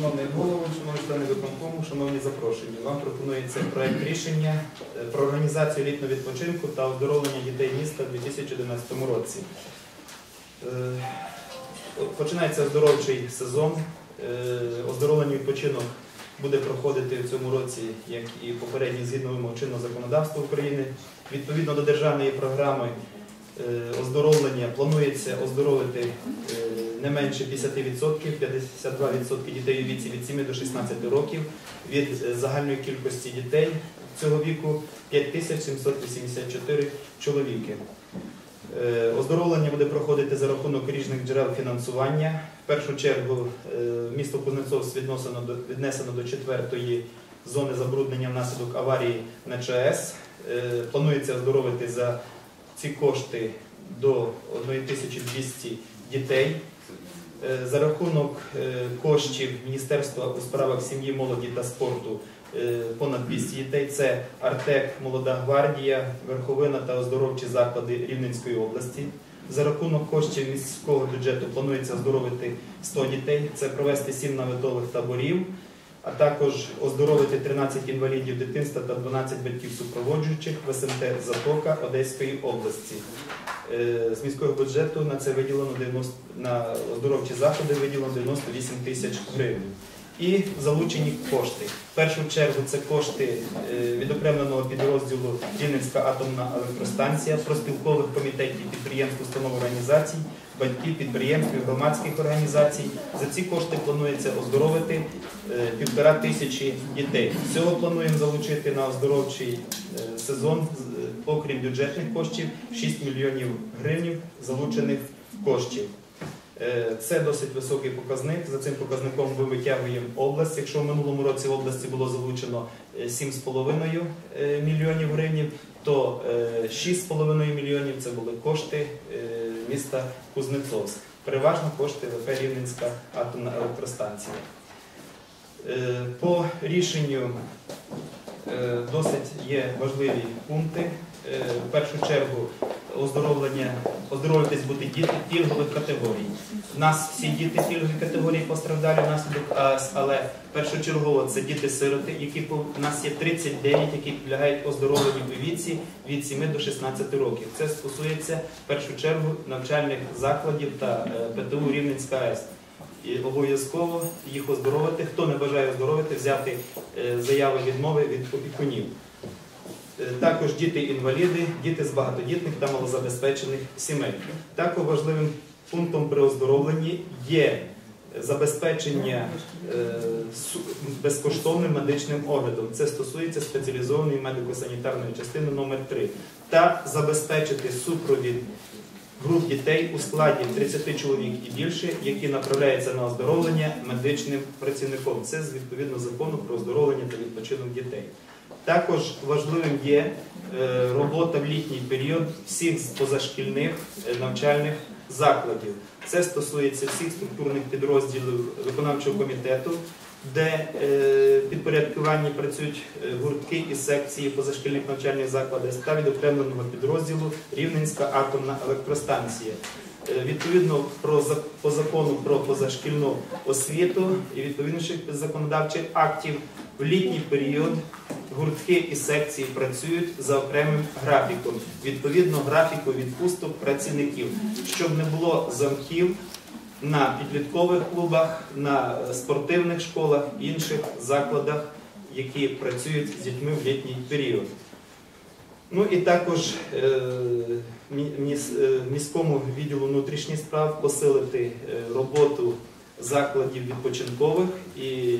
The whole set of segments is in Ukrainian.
Шановний голово, шановні члени виконкому, шановні запрошені, вам пропонується проект рішення е, про організацію літнього відпочинку та оздоровлення дітей міста в 2011 році. Е, починається оздоровчий сезон. Е, оздоровлення відпочинок буде проходити в цьому році, як і попередній згідно вимог чинного законодавства України. Відповідно до державної програми оздоровлення планується оздоровити не менше 50%, 52% дітей у віці від 7 до 16 років від е, загальної кількості дітей цього віку 5784 чоловіки. Е, Оздоровлення буде проходити за рахунок різних джерел фінансування. В першу чергу е, місто Кузнецов віднесено до, четвертої зони забруднення внаслідок аварії на ЧАЕС. Планується оздоровити за ці кошти до 1200 дітей. Е, За рахунок е, коштів Міністерства у справах сім'ї, молоді та спорту е, понад 200 дітей. Це Артек, Молода гвардія, Верховина та оздоровчі заклади Рівненської області. За рахунок коштів міського бюджету планується оздоровити 100 дітей. Це провести 7 наветових таборів, а також оздоровити 13 інвалідів дитинства та 12 батьків супроводжуючих в СМТ Затока Одеської області. Е, З міського бюджету на це виділено 90, на оздоровчі заходи виділено 98 тисяч гривень. І залучені кошти. В першу чергу це кошти е, відокремленого підрозділу Рівненська атомна електростанція, проспілкових комітетів, підприємств, установ організацій, батьків, підприємств, громадських організацій. За ці кошти планується оздоровити е, півтора тисячі дітей. Всього плануємо залучити на оздоровчий е, сезон, окрім бюджетних коштів, 6 мільйонів гривень залучених коштів. Е, Це досить високий показник. За цим показником ми витягуємо область. Якщо в минулому році в області було залучено е, 7,5 е, мільйонів гривень, то е, 6,5 мільйонів це були кошти е, міста Кузнецовськ. Переважно кошти ВП Рівненська атомна електростанція. Е, По рішенню е, досить є важливі пункти. Е, В першу чергу оздоровлення, оздоровитись будуть діти пільгових категорій. У нас всі діти пільгові категорії постраждали внаслідок АЕС, але першочергово це діти-сироти, які у нас є 39, які підлягають оздоровленню у віці від 7 до 16 років. Це стосується в першу чергу навчальних закладів та е, ПТУ Рівненська АЕС. І обов'язково їх оздоровити. Хто не бажає оздоровити, взяти е, заяви відмови від опікунів. Е, Також діти-інваліди, діти з багатодітних та малозабезпечених сімей. Також важливим пунктом при оздоровленні є забезпечення е, безкоштовним медичним оглядом. Це стосується спеціалізованої медико-санітарної частини номер 3 та забезпечити супровід груп дітей у складі 30 чоловік і більше, які направляються на оздоровлення медичним працівником. Це відповідно закону про оздоровлення та відпочинок дітей. Також важливим є е, робота в літній період всіх позашкільних е, навчальних закладів. Це стосується всіх структурних підрозділів виконавчого комітету, де е, підпорядкуванні працюють гуртки і секції позашкільних навчальних закладів та відокремленого підрозділу Рівненська атомна електростанція. Відповідно по закону про позашкільну освіту і відповідних законодавчих актів в літній період гуртки і секції працюють за окремим графіком, відповідно графіку відпусток працівників, щоб не було замків на підліткових клубах, на спортивних школах, інших закладах, які працюють з дітьми в літній період. Ну і також е, е, міському відділу внутрішніх справ посилити е, роботу закладів відпочинкових і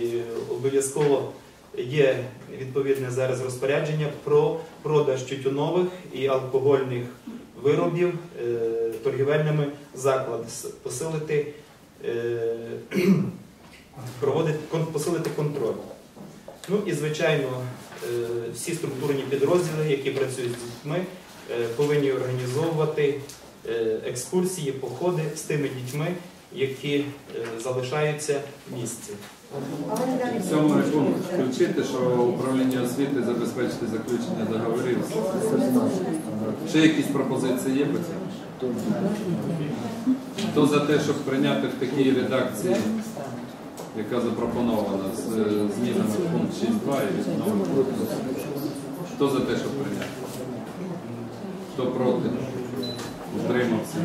обов'язково є відповідне зараз розпорядження про продаж тютюнових і алкогольних виробів е, торгівельними закладами, посилити, е, посилити контроль. Ну і звичайно, е, всі структурні підрозділи, які працюють з дітьми, повинні організовувати екскурсії, походи з тими дітьми, які е, залишаються місці. В цьому рахунку включити, що управління освіти забезпечити заключення договорів. Чи якісь пропозиції є по цьому? Хто за те, щоб прийняти в такій редакції, яка запропонована з е, змінами в пункт 6.2 і новим? Хто за те, щоб прийняти? Хто проти? Утримався?